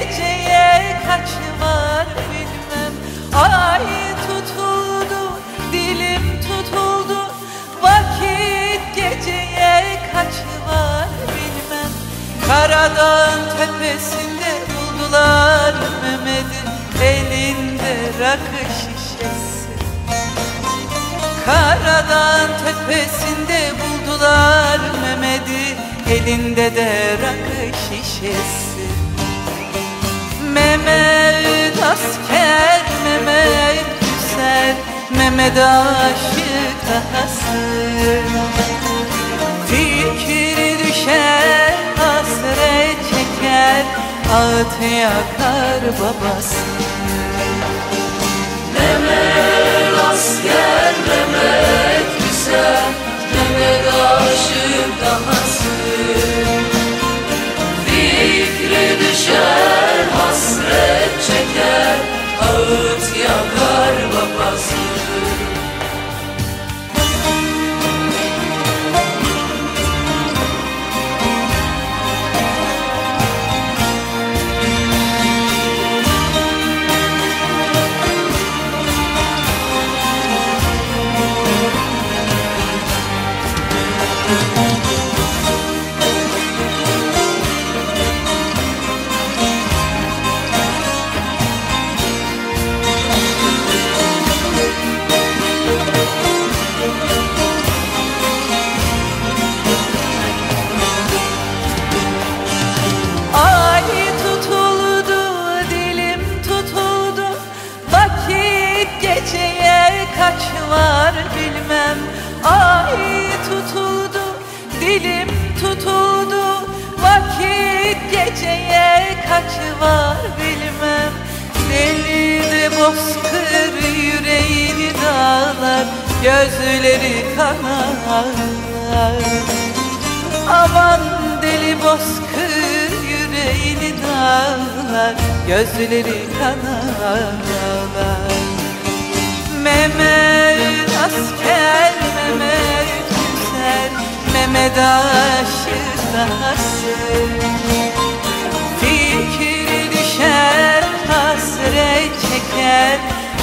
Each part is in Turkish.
Geceye kaçmak bilmem. Ay tutuldu dilim tutuldu. Vakit geceye kaçmak bilmem. Karadağın tepesinde buldular Mehmet'in Elinde rakı şişesi. Karadağın tepesinde buldular Mehmet'i Elinde de rakı şişesi. Mehmet asker, Mehmet güzel, Mehmet aşık dahası Fikri düşer, hasret çeker, ağıt yakar babası. Mehmet asker, kaç var bilmem. Deli de bozkır yüreğini dağlar Gözleri kanar Aman deli bozkır yüreğini dağlar Gözleri kanar Mehmet asker, Mehmet güzel Mehmet aşık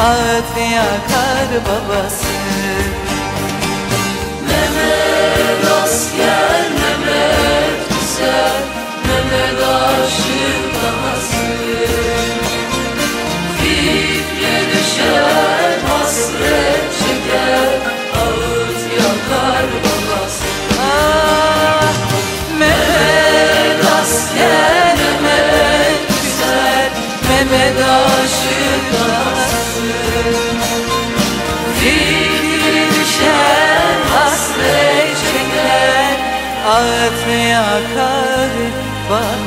Ağıt yakar babası hasret çeker, ağıt yakar babası.